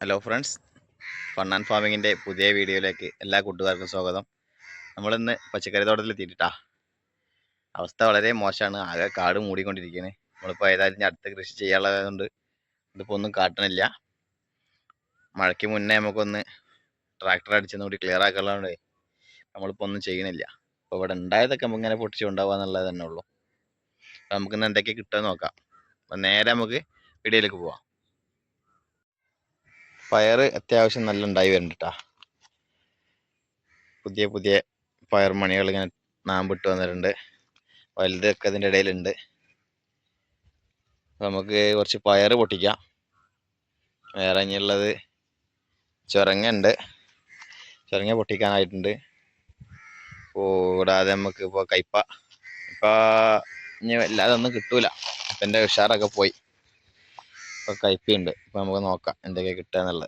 Hello friends fun and ഫാമിങ്ങിന്റെ പുതിയ വീഡിയോയിലേക്ക് എല്ലാ കൂട്ടുകാർക്കും സ്വാഗതം. നമ്മളിന്ന് പച്ചക്കറി തോട്ടത്തിൽ എത്തിയിട്ടാ. അവസ്ഥ വളരെ മോശമാണ്. ആകെ കാട് മൂടിക്കൊണ്ടിരിക്കുകയാണ് നമ്മളിപ്പോൾ ഏതായാലും അടുത്ത കൃഷി ചെയ്യാനുള്ളതുകൊണ്ട് ഇതിപ്പോൾ ഒന്നും കാട്ടണില്ല. മഴയ്ക്ക് മുന്നേ നമുക്കൊന്ന് ട്രാക്ടർ അടിച്ചൊന്നും കൂടി ക്ലിയർ ആക്കാനുള്ളതുകൊണ്ട് നമ്മളിപ്പോൾ ഒന്നും ചെയ്യണില്ല അപ്പോൾ ഇവിടെ ഉണ്ടായതൊക്കെ നമുക്ക് ഇങ്ങനെ പൊട്ടിച്ച് കൊണ്ടുപോകുക എന്നുള്ളത് തന്നെ ഉള്ളൂ. അപ്പോൾ നമുക്കിന്ന് എന്തൊക്കെ കിട്ടുമെന്ന് നോക്കാം. അപ്പോൾ നേരെ നമുക്ക് വീഡിയോയിലേക്ക് പോവാം. പയർ അത്യാവശ്യം നല്ല ഉണ്ടായി വരുന്നുണ്ട്. പുതിയ പുതിയ പയർ മണികൾ ഇങ്ങനെ നാമ്പിട്ട് വന്നിട്ടുണ്ട്. വലുതൊക്കെ അതിന്റെ ഇടയിലുണ്ട്. നമുക്ക് കുറച്ച് പയർ പൊട്ടിക്കാം. വേറെ ഇനിയുള്ളത് ചുരങ്ങ ഉണ്ട് ചുരങ്ങ പൊട്ടിക്കാനായിട്ടുണ്ട്. കൂടാതെ നമുക്ക് ഇപ്പോൾ കയ്പ. ഇപ്പം ഇനി വല്ലാതെ ഒന്നും കിട്ടൂല. അപ്പം എന്റെ ഉഷാറൊക്കെ പോയി. ഇപ്പൊ കയ്പിയുണ്ട് ഇപ്പൊ നമുക്ക് നോക്കാം എന്തൊക്കെ ചെറുങ്ങ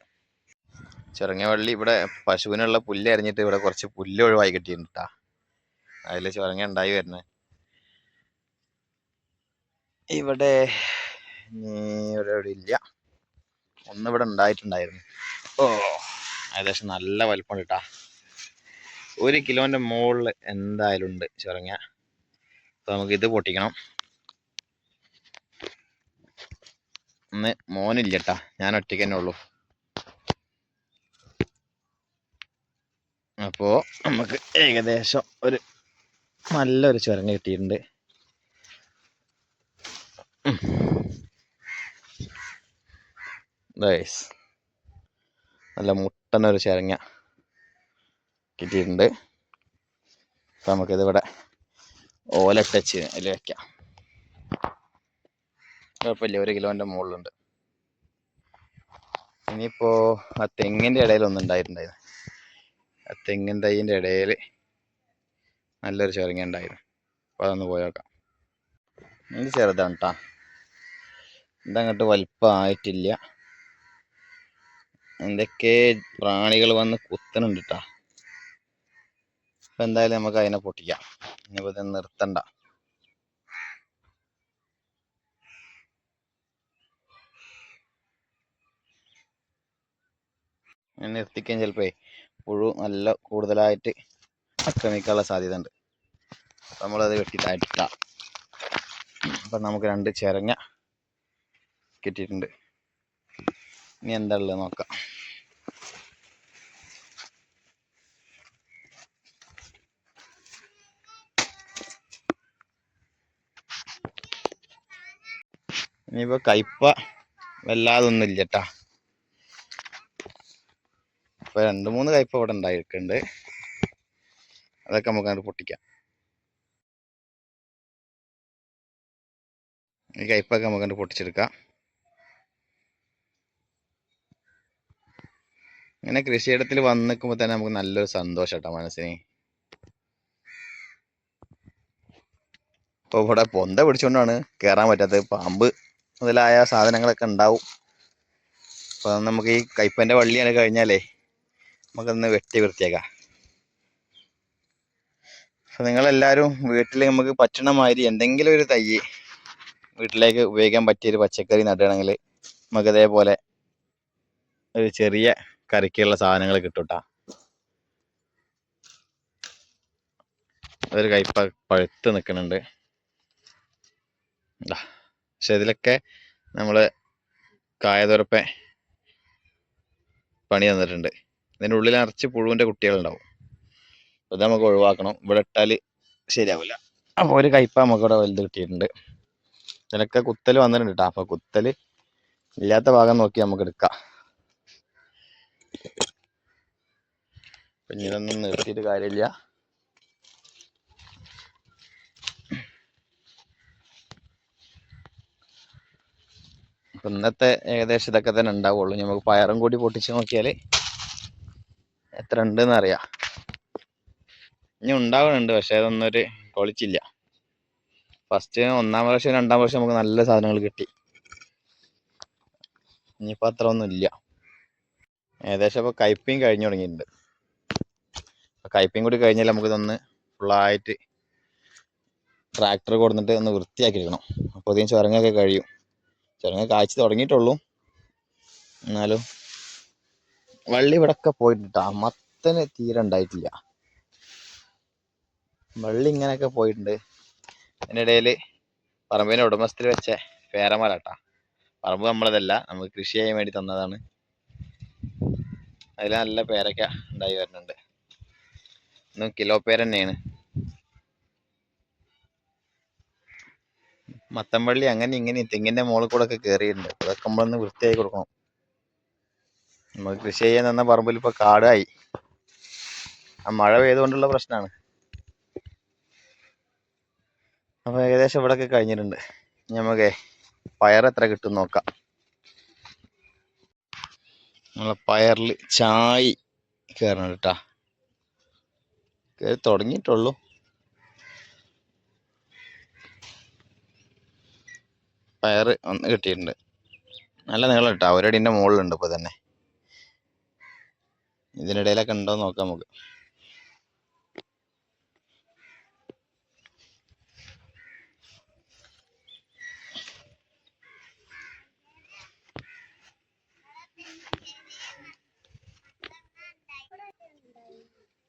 ചിറങ്ങ വള്ളി ഇവിടെ പശുവിനുള്ള പുല്ല് അരിഞ്ഞിട്ട് ഇവിടെ കുറച്ച് പുല്ല് ഒഴിവായി കിട്ടിയിട്ടുണ്ട് അതിൽ അതിൽ ഉണ്ടായി വരുന്നത് ഇവിടെ ഇവിടെ ഇവിടെ ഇല്ല. ഒന്ന് ഇവിടെ ഉണ്ടായിട്ടുണ്ടായിരുന്നു. ഓ ഏകദേശം നല്ല വലിപ്പം കിട്ടാ ഒരു കിലോന്റെ മുകളിൽ എന്തായാലും ഉണ്ട് ചിറങ്ങ അപ്പൊ നമുക്ക് ഇത് പൊട്ടിക്കണം. ഇന്ന് മോനില്ലട്ടാ. ഞാൻ ഒറ്റയ്ക്ക് തന്നെ ഉള്ളൂ. അപ്പോൾ നമുക്ക് ഏകദേശം ഒരു നല്ലൊരു ചുരങ്ങ കിട്ടിയിട്ടുണ്ട്. നല്ല മുട്ടനൊരു ചുരങ്ങ കിട്ടിയിട്ടുണ്ട്. അപ്പം നമുക്കിതിവിടെ ഓലട്ടച്ച് ഓല ടച്ച് അതിൽ വെക്കാം. കുഴപ്പമില്ല. ഒരു കിലോന്റെ മുകളിലുണ്ട്. ഇനിയിപ്പോൾ ആ തെങ്ങിന്റെ ഇടയിൽ ഒന്ന് ഉണ്ടായിട്ടുണ്ടായിരുന്നു. ആ തെങ്ങിൻ തൈന്റെ ഇടയിൽ നല്ലൊരു ചെറുങ്ങ ഉണ്ടായിരുന്നു. അപ്പോൾ അതൊന്ന് പോയി നോക്കാം. ഇത് ചെറുതാണ് കേട്ടോ ഇതങ്ങോട്ട് വലിപ്പമായിട്ടില്ല. എന്തൊക്കെ പ്രാണികൾ വന്ന് കുത്തണുണ്ട് കേട്ടോ അപ്പം എന്തായാലും നമുക്ക് അതിനെ പൊട്ടിക്കാം. ഇനിയിപ്പോൾ ഇത് നിർത്തണ്ട. നിർത്തിക്കാൻ ചിലപ്പോൾ പുഴു നല്ല കൂടുതലായിട്ട് ആക്രമിക്കാനുള്ള സാധ്യത ഉണ്ട് നമ്മളത് വെട്ടിട്ടായിട്ടില്ല അപ്പം നമുക്ക് രണ്ട് ചിരങ്ങ കിട്ടിയിട്ടുണ്ട്. ഇനി എന്താ ഉള്ളത് നോക്കാം. ഇനിയിപ്പോൾ കയ്പ വല്ലാതൊന്നുമില്ല കേട്ടാ ഇപ്പൊ രണ്ട് മൂന്ന് കയ്പ് അവിടെ ഉണ്ടായിട്ടുണ്ട്. അതൊക്കെ നമുക്ക് അങ്ങോട്ട് പൊട്ടിക്കാം. ഈ കയ്പൊക്കെ നമുക്ക് അങ്ങോട്ട് പൊട്ടിച്ചെടുക്കാം. ഇങ്ങനെ കൃഷിയിടത്തിൽ വന്ന് നിൽക്കുമ്പോൾ തന്നെ നമുക്ക് നല്ലൊരു സന്തോഷം കേട്ടോ മനസ്സിന്. ഇപ്പോൾ ഇവിടെ പൊന്ത പിടിച്ചുകൊണ്ടാണ് കയറാൻ പറ്റാത്തത്. പാമ്പ് മുതലായ സാധനങ്ങളൊക്കെ ഉണ്ടാവും. അപ്പോൾ നമുക്ക് ഈ കയ്പന്റെ വള്ളിയാണ് കഴിഞ്ഞാലേ നമുക്കൊന്ന് വെട്ടി വൃത്തിയാക്കാം അപ്പോൾ നിങ്ങളെല്ലാവരും വീട്ടിൽ നമുക്ക് പറ്റണ മാതിരി എന്തെങ്കിലും ഒരു തൈ വീട്ടിലേക്ക് ഉപയോഗിക്കാൻ പറ്റിയ ഒരു പച്ചക്കറി നടുകയാണെങ്കിൽ നമുക്ക് ഇതേപോലെ ഒരു ചെറിയ കറിക്കുള്ള സാധനങ്ങൾ കിട്ടൂട്ടാ. ഒരു കയ്പ പഴുത്ത് നിൽക്കുന്നുണ്ട് പക്ഷെ ഇതിലൊക്കെ നമ്മൾ കായതുറപ്പെ പണി തന്നിട്ടുണ്ട്. ഇതിന്റെ ഉള്ളിൽ നിറച്ച് പുഴുവിന്റെ കുട്ടികളുണ്ടാവും. അത് നമുക്ക് ഒഴിവാക്കണം. ഇവിടെ ഇട്ടാൽ ശരിയാവില്ല അപ്പോൾ ഒരു കയ്പ നമുക്ക് ഇവിടെ വലുത് കിട്ടിയിട്ടുണ്ട്. ഇതിനൊക്കെ കുത്തൽ വന്നിട്ടുണ്ട് കേട്ടോ അപ്പോൾ കുത്തൽ ഇല്ലാത്ത ഭാഗം നോക്കി നമുക്ക് എടുക്കാം. പിന്നെ നിർത്തിയിട്ട് കാര്യമില്ല. ഇന്നത്തെ ഏകദേശം ഇതൊക്കെ തന്നെ ഉണ്ടാവുള്ളൂ. നമുക്ക് പയറും കൂടി പൊട്ടിച്ച് നോക്കിയാൽ എത്ര ഉണ്ടെന്ന് അറിയാം ഇനി ഉണ്ടാവുന്നുണ്ട് പക്ഷെ അതൊന്നൊരു കൊളിച്ചില്ല ഫസ്റ്റ് ഒന്നാം പ്രാവശ്യം രണ്ടാം പ്രാവശ്യം നമുക്ക് നല്ല സാധനങ്ങൾ കിട്ടി. ഇനിയിപ്പോൾ അത്ര ഒന്നും ഇല്ല ഏകദേശം ഇപ്പോൾ കയ്പയും കഴിഞ്ഞു തുടങ്ങിയിട്ടുണ്ട്. കയ്പയും കൂടി കഴിഞ്ഞാൽ നമുക്കിതൊന്ന് ഫുള്ളായിട്ട് ട്രാക്ടർ കൊടുത്തിട്ട് ഒന്ന് വൃത്തിയാക്കി എടുക്കണം അപ്പോൾ ഇതിന് ചുരങ്ങൊക്കെ കഴിയും. ചുരങ്ങ കാഴ്ച തുടങ്ങിയിട്ടുള്ളൂ. എന്നാലും വള്ളി ഇവിടൊക്കെ പോയിട്ടുണ്ട്. മത്തന് തീരെ ഉണ്ടായിട്ടില്ല. വള്ളി ഇങ്ങനെയൊക്കെ പോയിട്ടുണ്ട്. അതിനിടയിൽ പറമ്പിന് ഉടമസ്ഥർ വെച്ച പേരമരാട്ടാ. പറമ്പ് നമ്മളതല്ല നമുക്ക് കൃഷി ചെയ്യാൻ വേണ്ടി തന്നതാണ്. അതിൽ നല്ല പേരക്ക ഉണ്ടായി വരുന്നുണ്ട്. ഇന്നും കിലോ പേര തന്നെയാണ്. വള്ളി അങ്ങനെ ഇങ്ങനെ തെങ്ങിന്റെ മുകളിൽ കൂടെ ഒക്കെ കയറിയിട്ടുണ്ട് അതൊക്കെ നമ്മളൊന്ന് വൃത്തിയായി കൊടുക്കണം. നമുക്ക് കൃഷി ചെയ്യാൻ തന്ന പറമ്പിൽ ഇപ്പൊ കാടായി. ആ മഴ പെയ്തുകൊണ്ടുള്ള പ്രശ്നമാണ് അപ്പൊ ഏകദേശം ഇവിടെ ഒക്കെ കഴിഞ്ഞിട്ടുണ്ട് നമുക്കേ പയർ എത്ര കിട്ടും നോക്കാം. നമ്മളെ പയറിൽ ചായ് കയറണം കേട്ടാ കയറി തുടങ്ങിയിട്ടുള്ളൂ. പയർ ഒന്ന് കിട്ടിയിട്ടുണ്ട്. നല്ല നീളം കേട്ടോ ഒരടിന്റെ മുകളിലുണ്ട് ഇപ്പോൾ തന്നെ. ഇതിനിടയിലൊക്കെ ഉണ്ടോ നോക്കാം നമുക്ക്.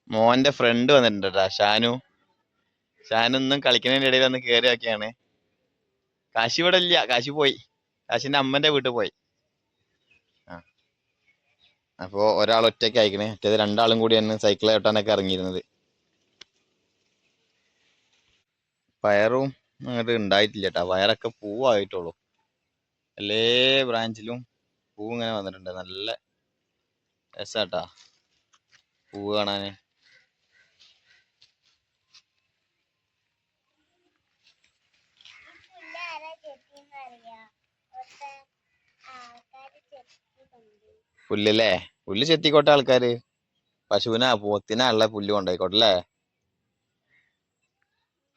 മോന്റെ ഫ്രണ്ട് വന്നിട്ടുണ്ട് ഷാനു. ഷാനു ഇന്നും കളിക്കുന്നതിന്റെ ഇടയിൽ ഒന്ന് കയറി കാശി ഇവിടെ ഇല്ല കാശി പോയി. കാശിന്റെ അമ്മന്റെ വീട്ടിൽ പോയി. അപ്പോ ഒരാൾ ഒറ്റയ്ക്ക് അയക്കണേ മറ്റേത് രണ്ടാളും കൂടിയാണ് സൈക്കിൾ ചവിട്ടാനൊക്കെ ഇറങ്ങിയിരുന്നത്. പയറും അങ്ങോട്ട് ഉണ്ടായിട്ടില്ല കേട്ടോ പയറൊക്കെ പൂവായിട്ടുള്ളൂ. എല്ലാ ബ്രാഞ്ചിലും പൂ ഇങ്ങനെ വന്നിട്ടുണ്ട്. നല്ല രസാട്ടാ പൂ കാണാന്. പുല്ലല്ലേ? പുല്ല് ചെത്തിക്കോട്ടെ ആൾക്കാര്. പശുവിനാ പോത്തിനാ ഉള്ള പുല്ല് കൊണ്ടായിക്കോട്ടെ അല്ലേ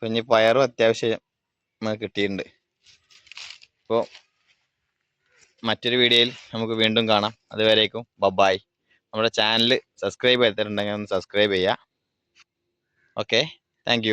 പിന്നെ പയറും അത്യാവശ്യം കിട്ടിയിട്ടുണ്ട്. അപ്പോൾ മറ്റൊരു വീഡിയോയിൽ നമുക്ക് വീണ്ടും കാണാം. അതുവരേക്കും ബബായ് നമ്മുടെ ചാനൽ സബ്സ്ക്രൈബ് ചെയ്തിട്ടുണ്ടെങ്കിൽ ഒന്ന് സബ്സ്ക്രൈബ് ചെയ്യുക. ഓക്കെ? താങ്ക്